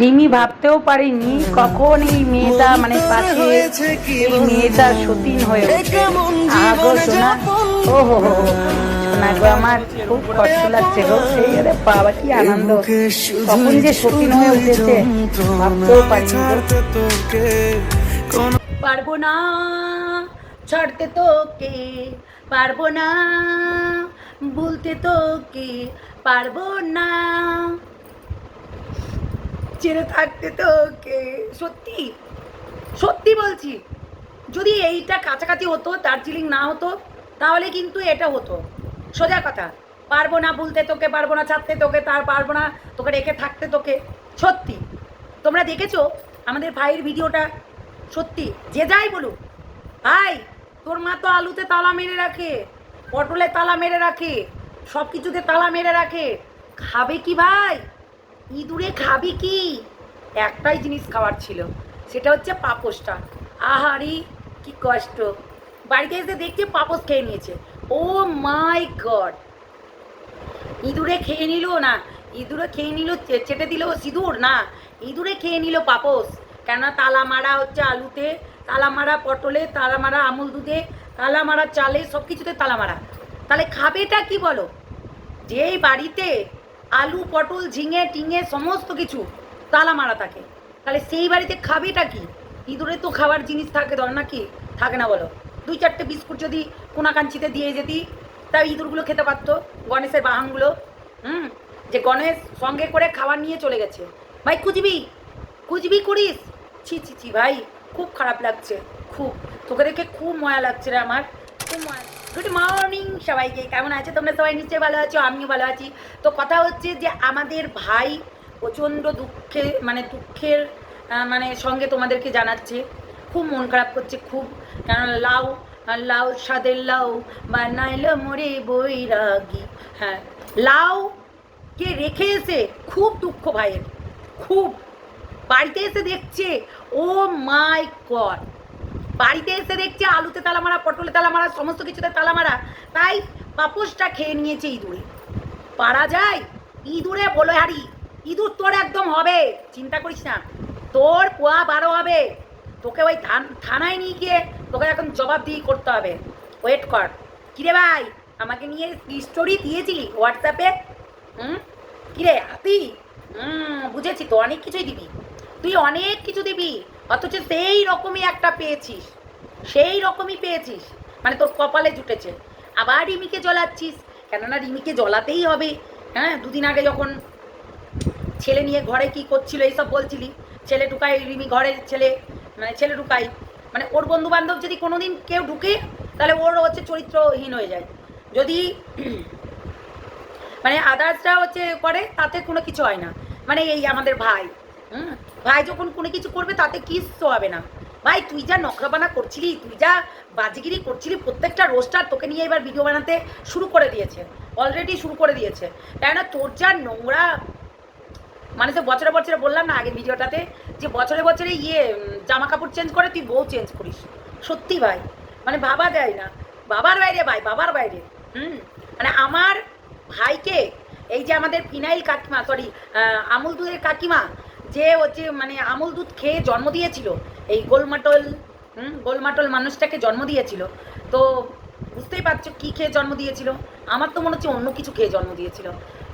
রিমি ভাবতেও পারিনি কখন এই মেয়েটা মানে পাশে এই মেয়েটা সতীন হয়ে উঠবে আগো সোনা। ও হো হো সোনা গো আমার খুব কষ্ট লাগছে গো। সেই আরে বাবা কি আনন্দ। কখন যে সতীন হয়ে উঠেছে ভাবতেও পারিনি পারব না ছাড়তে তোকে পারব না বলতে তোকে পারব না। ছেড়ে থাকতে তোকে। সত্যি সত্যি বলছি, যদি এইটা কাছাকাছি হতো, দার্জিলিং না হতো, তাহলে কিন্তু এটা হতো। সোজা কথা, পারব না ভুলতে তোকে, পারব না ছাড়তে তোকে, তার পারব না, তোকে রেখে থাকতে তোকে। সত্যি, তোমরা দেখেছ আমাদের ভাইয়ের ভিডিওটা? সত্যি, যে যাই বলুক। ভাই, তোর মা তো আলুতে তালা মেরে রাখে, পটলে তালা মেরে রাখে সব কিছুতে তালা মেরে রাখে। খাবে কি ভাই? ইঁদুরে খাবি কি? একটাই জিনিস খাওয়ার ছিল, সেটা হচ্ছে পাপোসটা আহারি, কি কষ্ট। বাড়িতে এসে দেখছে পাপোস খেয়ে নিয়েছে। Oh my God! ইঁদুরে খেয়ে নিল না? ইঁদুরে খেয়ে নিল চেটে দিল সিঁদুর? না, ইঁদুরে খেয়ে নিল পাপোস কেননা তালা মারা হচ্ছে আলুতে তালা মারা পটলে তালা মারা আমুল দুধে তালা মারা চালে সব কিছুতে তালা মারা তাহলে খাবেটা কি বলো? যেই বাড়িতে আলু, পটল, ঝিঙে, টিঙে, সমস্ত কিছু তালা মারা থাকে। তাহলে সেই বাড়িতে খাবেটা কি? ইঁদুরে তো খাবার জিনিস থাকে ধর নাকি? থাকে না বলো। দুই চারটে বিস্কুট যদি কোনাকাঞ্চিতে দিয়ে যেতি তা ইঁদুরগুলো খেতে পারতো, গণেশের বাহানগুলো। হুম? যে গণেশ সঙ্গে করে খাবার নিয়ে চলে গেছে। ভাই, খুঁজবি? খুঁজবি করিস? ছি ছি ছি, ভাই, খুব খারাপ লাগছে, খুব। তোকে দেখে খুব ময়া লাগছে রে আমার। গুড মর্নিং সবাইকে। কেমন আছে? তোমরা সবাই নিশ্চয়ই ভালো আছো, আমিও ভালো আছি। তো কথা হচ্ছে যে, আমাদের ভাই প্রচণ্ড দুঃখে মানে দুঃখের মানে সঙ্গে তোমাদেরকে জানাচ্ছে। খুব মন খারাপ করছে, খুব। কারণ লাউ লাউ স্বাদের লাউ, বানাইলো মোরে বৈরাগী। হ্যাঁ লাউ কে রেখে এসে খুব দুঃখ ভাইয়ের, খুব। বাড়িতে এসে দেখছে, ও মাই গড। বাড়িতে এসে দেখছে আলুতে তালা মারা পটলে তালা মারা সমস্ত কিছুতে তালা মারা তাই পাপোসটা খেয়ে নিয়েছে ইঁদুরে। পারা যায়? ইঁদুরে বলো হারি। ইঁদুর তোর একদম হবে, চিন্তা করিস না। তোর পোয়া বারো হবে। তোকে ওই থান, থানায় নিয়ে গিয়ে তোকে এখন জবাব জবাবদিহি করতে হবে। ওয়েট কর। কিরে ভাই, আমাকে নিয়ে স্টোরি দিয়েছিলি হোয়াটসঅ্যাপে হুম? কিরে হাতি? হুম, বুঝেছি তো, অনেক কিছুই দিবি। তুই অনেক কিছু দিবি। অথচ সেই রকমই একটা পেয়েছিস। সেই রকমই পেয়েছিস। মানে তোর কপালে জুটেছে। আবার রিমিকে জ্বলাচ্ছিস। কেননা রিমিকে জ্বলাতেই হবে। হ্যাঁ দুদিন আগে যখন ছেলে নিয়ে ঘরে কি করছিল এইসব বলছিলি? ছেলে ঢুকাই রিমি ঘরের ছেলে মানে ছেলে ঢুকাই মানে ওর বন্ধু বান্ধব যদি কোনোদিন কেউ ঢুকে, তাহলে ওর হচ্ছে চরিত্রহীন হয়ে যায়। যদি মানে আদার্সরা হচ্ছে করে, তাতে কোনো কিছু হয় না। মানে এই আমাদের ভাই, হুম? ভাই, যখন কোনো কিছু করবে তাতে কিচ্ছু হবে না। ভাই, তুই যা নখরাবানা করছিলি, তুই যা বাজিগিরি করছিলি, প্রত্যেকটা রোস্টার তোকে নিয়ে এবার ভিডিও বানাতে শুরু করে দিয়েছে। অলরেডি শুরু করে দিয়েছে। তাই না তোর যা নোংরা মানে তো বছরে বছরে বললাম না আগের ভিডিওটাতে, যে বছরে বছরে ইয়ে জামা কাপড় চেঞ্জ করে, তুই বউ চেঞ্জ করিস। সত্যি ভাই মানে ভাবা যায় না। বাবার বাইরে ভাই, বাবার বাইরে। হুম? মানে আমার ভাইকে, এই যে আমাদের ফিনাইল কাকিমা সরি আমুল দুধের কাকিমা যে হচ্ছে মানে আমুল দুধ খেয়ে জন্ম দিয়েছিল, এই গোলমাটল, হুম, গোলমাটল মানুষটাকে জন্ম দিয়েছিল, তো বুঝতেই পারছ কী খেয়ে জন্ম দিয়েছিল? আমার তো মনে হচ্ছে অন্য কিছু খেয়ে জন্ম দিয়েছিল।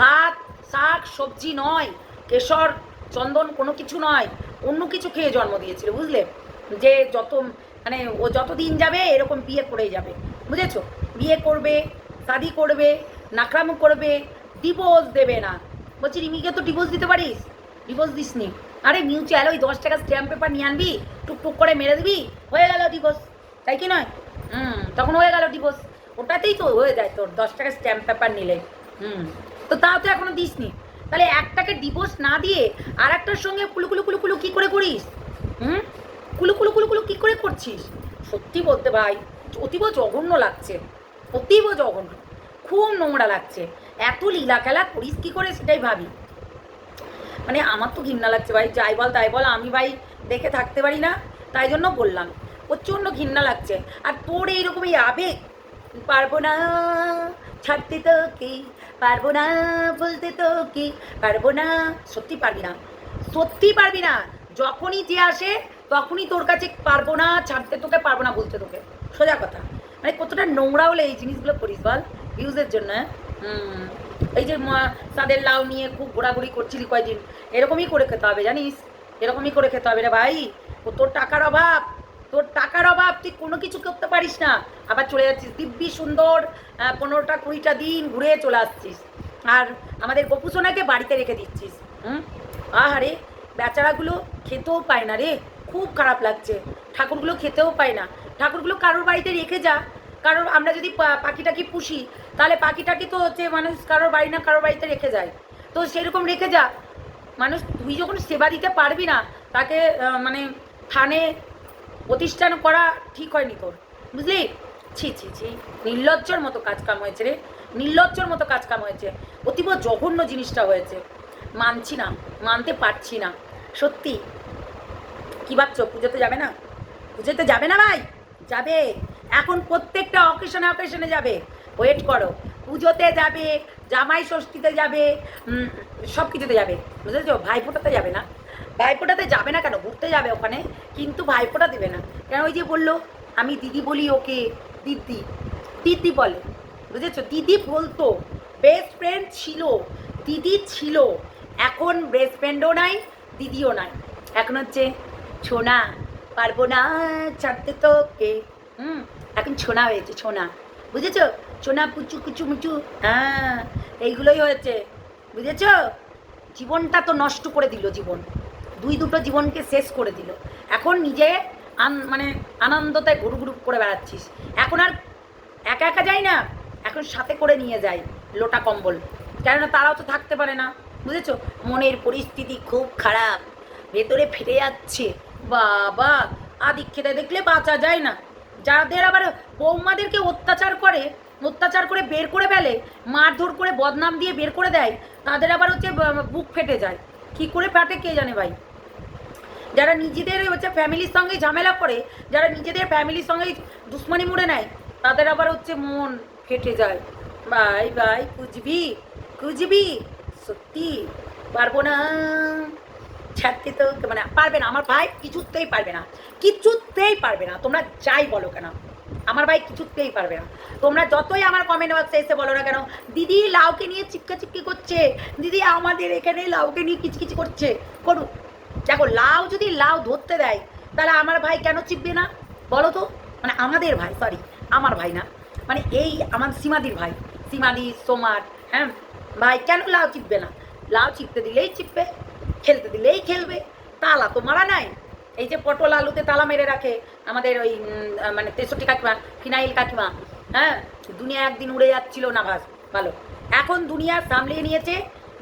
ভাত, শাক, সবজি নয়, কেশর, চন্দন কোনো কিছু নয়, অন্য কিছু খেয়ে জন্ম দিয়েছিল, বুঝলে? যে যত মানে ও যত দিন যাবে এরকম বিয়ে করেই যাবে, বুঝেছ? বিয়ে করবে, শাদি করবে, নাকরাম করবে ডিভোর্স দেবে না। বলছি, রিমিকে তো ডিভোর্স দিতে পারিস? ডিভোর্স দিসনি আরে মিউচুয়াল ওই দশ টাকা স্ট্যাম্প পেপার নিয়ে আনবি টুকটুক করে মেরে দিবি, হয়ে গেল ডিভোর্স তাই কি নয়? হুম, তখন হয়ে গেল ডিভোর্স ওটাতেই তো হয়ে যায় তোর, দশ টাকা স্ট্যাম্প পেপার নিলে। হুম, তো তাও তো এখনও দিসনি। তাহলে একটাকে ডিভোর্স না দিয়ে আর একটার সঙ্গে কুলু কুলু কুলু কুলু কী করে করিস? হুম, কুলু কুলু কুলু কুলু কী করে করছিস? সত্যি বলতে ভাই, অতীব জঘন্য লাগছে, অতীব জঘন্য। খুব নোংরা লাগছে। এত লীলা খেলা করিস কী করে সেটাই ভাবি। মানে আমার তো ঘৃণা লাগছে ভাই, যাই বল তাই বল, আমি ভাই দেখে থাকতে পারি না, তাই জন্য বললাম। প্রচণ্ড ঘৃণা লাগছে। আর তোর এইরকম এই আবেগ? পারব না, ছাড়তে তো কি পারব না বলতে তো কি পারব না, সত্যি পারবি না। সত্যিই পারবি না, যখনই যে আসে, তখনই তোর কাছে পারব না, ছাড়তে তোকে, পারব না বলতে তোকে। সোজা কথা। মানে কতটা নোংরা হলে এই জিনিসগুলো করিস বল ভিউজের জন্য হ্যাঁ? হুম। এই যে তাদের লাউ নিয়ে খুব ঘোরাঘুরি করছিলি কয়দিন? এরকমই করে খেতে হবে, জানিস? এরকমই করে খেতে হবে রে ভাই। ও তোর টাকার অভাব, তোর টাকার অভাব, তুই কোনো কিছু করতে পারিস না। আবার চলে যাচ্ছিস, দিব্যি সুন্দর পনেরোটা কুড়িটা দিন ঘুরে চলে আসছিস। আর আমাদের গোপুসোনাকে বাড়িতে রেখে দিচ্ছিস, হুম? আহারে, বেচারাগুলো খেতেও পায় না রে, খুব খারাপ লাগছে। ঠাকুরগুলো খেতেও পায় না। ঠাকুরগুলো কারোর বাড়িতে রেখে যা, কারোর আমরা যদি পা- পাখিটাকে পুষি তাহলে পাখি পাখিটাকে তো হচ্ছে মানুষ কারোর বাড়ি না, কারোর বাড়িতে রেখে যায়। তো সেরকম রেখে যা। মানুষ, তুই যখন সেবা দিতে পারবি না, তাকে মানে থানে প্রতিষ্ঠান করা ঠিক হয়নি তোর। বুঝলি? ছি ছি ছি, নির্লজ্জর মতো কাজ কাম হয়েছে রে। নির্লজ্জর মতো কাজ কাম হয়েছে। অতীব জঘন্য জিনিসটা হয়েছে। মানছি না, মানতে পারছি না। সত্যি। কি ভাবছ, পুজোতে যাবে না? পুজোতে যাবে না ভাই? যাবে। এখন প্রত্যেকটা অকেশনে অকেশনে যাবে। ওয়েট করো। পুজোতে যাবে, জামাই ষষ্ঠীতে যাবে সব কিছুতে যাবে। বুঝেছ? ভাইফোঁটাতে যাবে না। ভাইফোঁটাতে যাবে না কেন? ঘুরতে যাবে ওখানে, কিন্তু ভাইফোঁটা দেবে না। কেন ওই যে বলল? আমি দিদি বলি ওকে। দিদি। দিদি বলে। বুঝেছ? দিদি বলতো। বেস্ট ফ্রেন্ড ছিল। দিদি ছিল। এখন বেস্ট ফ্রেন্ডও নাই, দিদিও নাই। এখন হচ্ছে ছোনা। পারব না ছাড়তে তোকে। হুম? এখন ছোনা হয়েছে, ছোনা। বুঝেছ? ছোনা পুচু কুচু মুচু হ্যাঁ এইগুলোই হয়েছে। বুঝেছ? জীবনটা তো নষ্ট করে দিল জীবন। দুই দুটো জীবনকে শেষ করে দিল। এখন নিজে আন মানে আনন্দতে ঘুরু ঘুরু করে বেড়াচ্ছিস। এখন আর একা একা যাই না, এখন সাথে করে নিয়ে যাই লোটা কম্বল। কেননা তারাও তো থাকতে পারে না, বুঝেছ? মনের পরিস্থিতি খুব খারাপ। ভেতরে ফেটে যাচ্ছে। বাবা, আদিক্ষেতে দেখলে বাঁচা যায় না। যাদের আবার বৌমাদেরকে অত্যাচার করে অত্যাচার করে বের করে ফেলে, মারধর করে, বদনাম দিয়ে বের করে দেয়, তাদের আবার হচ্ছে বুক ফেটে যায়। কি করে ফাটে কে জানে ভাই? যারা নিজেদের হচ্ছে ফ্যামিলির সঙ্গে ঝামেলা করে, যারা নিজেদের ফ্যামিলির সঙ্গে দুশ্মনী মুড়ে নেয়, তাদের আবার হচ্ছে মন ফেটে যায়। ভাই ভাই, খুঁজবি খুঁজবি? সত্যি? পারব না। ছাড়তে তো মানে পারবে না। আমার ভাই কিছুতেই পারবে না। কিছুতেই পারবে না। তোমরা যাই বলো কেন। আমার ভাই কিছুতেই পারবে না। তোমরা যতই আমার কমেন্ট বক্সে এসে বলো না কেন, দিদি লাউকে নিয়ে চিপকা চিপকি করছে। দিদি আমাদের এখানে লাউকে নিয়ে কিচকিচ করছে। করুক। দেখো, লাউ যদি লাউ ধরতে দেয়, তাহলে আমার ভাই কেন চিপবে না? বলো তো। মানে আমাদের ভাই সরি আমার ভাই না। মানে এই আমার সীমাদির ভাই, সীমাদি, সোমার হ্যাঁ? ভাই কেন লাউ চিপবে না? লাউ চিপতে দিলেই চিপবে, খেলতে দিলেই খেলবে। তালা তো মারা নাই। এই যে পটল আলুতে তালা মেরে রাখে আমাদের ওই উম, মানে তেষট্টি কাকিমা ফিনাইল কাকিমা হ্যাঁ দুনিয়া একদিন উড়ে যাচ্ছিল না ভাস ভালো এখন দুনিয়া সামলিয়ে নিয়েছে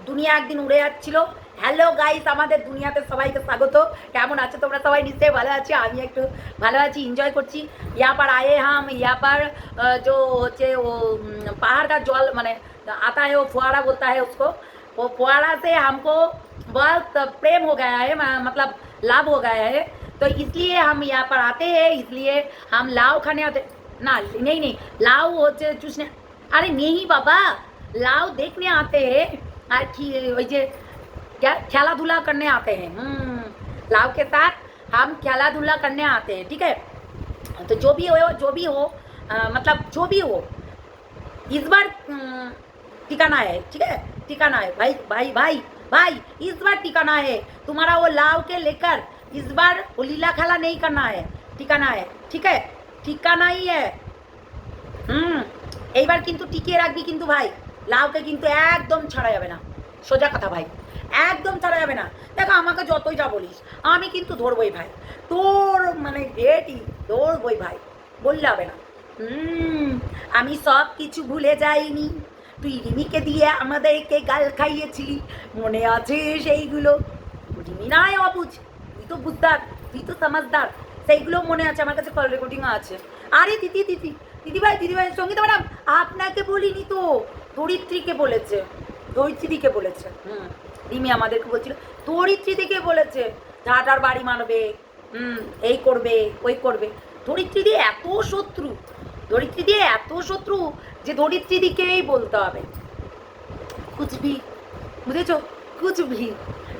দুনিয়া একদিন উড়ে যাচ্ছিল হ্যালো গাইস আমাদের দুনিয়াতে সবাইকে স্বাগত কেমন আছে তোমরা সবাই নিশ্চয়ই ভালো আছি আমি একটু ভালো আছি এনজয় করছি ইয়া পার আয়ে হাম ইয়া পার আহ, जो হচ্ছে ও উম, पहाड़ का जल मैंने आता है वो फुहारा बोलता है उसको वो फुहारा से हमको बहुत प्रेम हो गया है म- मतलब लाभ हो गया है। तो इसलिए हम यहाँ पर आते हैं इसलिए हम लाव खाने आते ना नहीं नहीं लाव होते चूसने अरे नहीं बाबा लाव देखने आते हैं। वैसे क्या खेला धूला करने आते हैं। हम्म, लाव के साथ हम खेला धूला करने आते हैं ठीक है? तो जो भी हो जो भी हो आ, मतलब जो भी हो इस बार हम्म, ठिकाना है ठीक है? ठिकाना है। भाई भाई भाई भाई इस बार टिकाना है तुम्हारा वो लाव के लेकर इस बार वो लीला खाला नहीं करना है टिकाना है ठीक है ठिकाना ही है হুম এইবার কিন্তু টিকিয়ে রাখবি কিন্তু ভাই লাউকে কিন্তু একদম ছাড়া যাবে না সোজা কথা ভাই একদম ছাড়া যাবে না দেখো আমাকে যতই যা বলিস আমি কিন্তু ধরবই ভাই তোর মানে রেডি ধরবই ভাই বললে হবে না হুম আমি সব কিছু ভুলে যাইনি তুই রিমিকে দিয়ে আমাদেরকে গাল খাইয়েছিলি। মনে আছে সেইগুলো? রিমি নাই অবুঝ। তুই তো বুঝদার তুই তো সমাজদার। সেইগুলো মনে আছে, আমার কাছে কল রেকর্ডিংও আছে। আরে দিদি দিদি দিদিভাই দিদিভাই সঙ্গীতা ম্যাডাম, আপনাকে বলিনি তো? ধরিত্রীকে বলেছে। ধরিত্রীদিকে বলেছে। হুম, রিমি আমাদেরকে বলছিল ধরিত্রীদিকে বলেছে ঝাঁটার বাড়ি মানবে, হুম, এই করবে, ওই করবে। ধরিত্রী দিয়ে এত শত্রু ধরিত্রী দিয়ে এত শত্রু যে ধরিত্রীদিকেই বলতে হবে। কুচবি, বুঝেছ? কুচবি।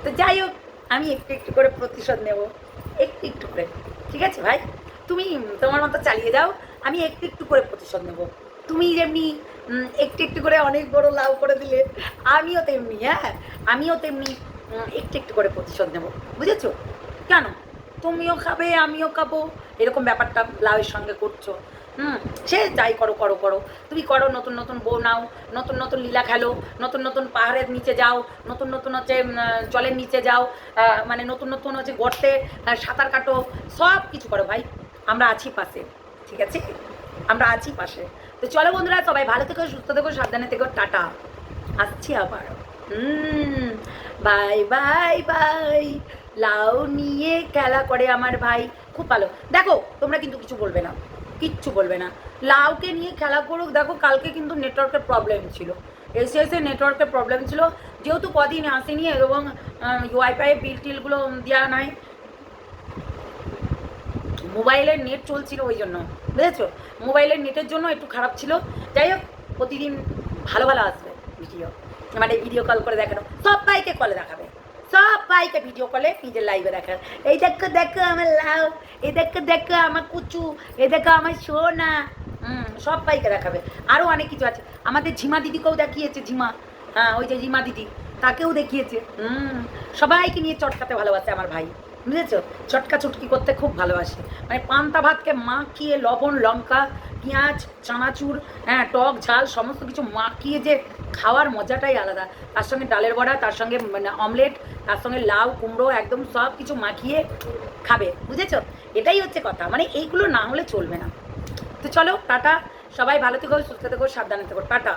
তো যাই হোক, আমি একটু একটু করে প্রতিশোধ নেব। একটু একটু করে। ঠিক আছে ভাই? তুমি তোমার মতো চালিয়ে যাও। আমি একটু একটু করে প্রতিশোধ নেব। তুমি যেমনি একটু একটু করে অনেক বড় লাভ করে দিলে, আমিও তেমনি হ্যাঁ? আমিও তেমনি একটু একটু করে প্রতিশোধ নেব। বুঝেছ? কেন? তুমিও খাবে, আমিও খাব। এরকম ব্যাপারটা লাউয়ের সঙ্গে করছ। হুম, সে যাই করো করো করো। তুমি করো, নতুন নতুন বউ নাও, নতুন নতুন লীলা খেলো, নতুন নতুন পাহাড়ের নিচে যাও, নতুন নতুন হচ্ছে জলের নিচে যাও মানে নতুন নতুন হচ্ছে গর্তে সাঁতার কাটো, সব কিছু করো ভাই। আমরা আছি পাশে, ঠিক আছে? আমরা আছি পাশে। তো চলো বন্ধুরা, সবাই ভালো থেকো, সুস্থ থেকো, সাবধানে থেকো, টাটা। আসছি আবার। হুম, বাই বাই বাই। লাউ নিয়ে খেলা করে আমার ভাই, খুব ভালো। দেখো, তোমরা কিন্তু কিছু বলবে না। কিচ্ছু বলবে না। লাউকে নিয়ে খেলা করুক, দেখো কালকে কিন্তু নেটওয়ার্কের প্রবলেম ছিল। এসে এসে নেটওয়ার্কের প্রবলেম ছিল। যেহেতু কদিন আসেনি এবং ওয়াইফাই বিল টিলগুলো দেওয়া নাই মোবাইলের নেট চলছিল ওই জন্য, বুঝেছ? মোবাইলের নেটের জন্য একটু খারাপ ছিল। যাই হোক, প্রতিদিন ভালো ভালো আসবে ভিডিও মানে ভিডিও কল করে দেখানো। সবাইকে কলে দেখাবে। সবাইকে ভিডিও কলে নিজের লাইভে দেখাবে এই দেখো দেখো আমার লাউ, এই দেখো দেখো আমার কুচু, এই দেখো আমার সোনা। হুম, সবাইকে দেখাবে। আরও অনেক কিছু আছে। আমাদের ঝিমা দিদিকেও দেখিয়েছে, ঝিমা। হ্যাঁ ওই যে ঝিমা দিদি, তাকেও দেখিয়েছে। হুম, সবাইকে নিয়ে চটকাতে ভালোবাসে আমার ভাই। বুঝেছ? চটকা চটকি করতে খুব ভালোবাসে। মানে পান্তা ভাতকে মাখিয়ে লবণ, লঙ্কা, পেঁয়াজ, চানাচুর হ্যাঁ টক, ঝাল, সমস্ত কিছু মাখিয়ে যে খাওয়ার মজাটাই আলাদা। তার সঙ্গে ডালের বড়া, তার সঙ্গে মানে অমলেট, তার সঙ্গে লাউ, কুমড়ো, একদম সব কিছু মাখিয়ে খাবে, বুঝেছ? এটাই হচ্ছে কথা। মানে এইগুলো না হলে চলবে না। তো চলো, টাটা। সবাই ভালো থেকো, সুস্থ থেকো, সাবধানে থেকো। টাটা।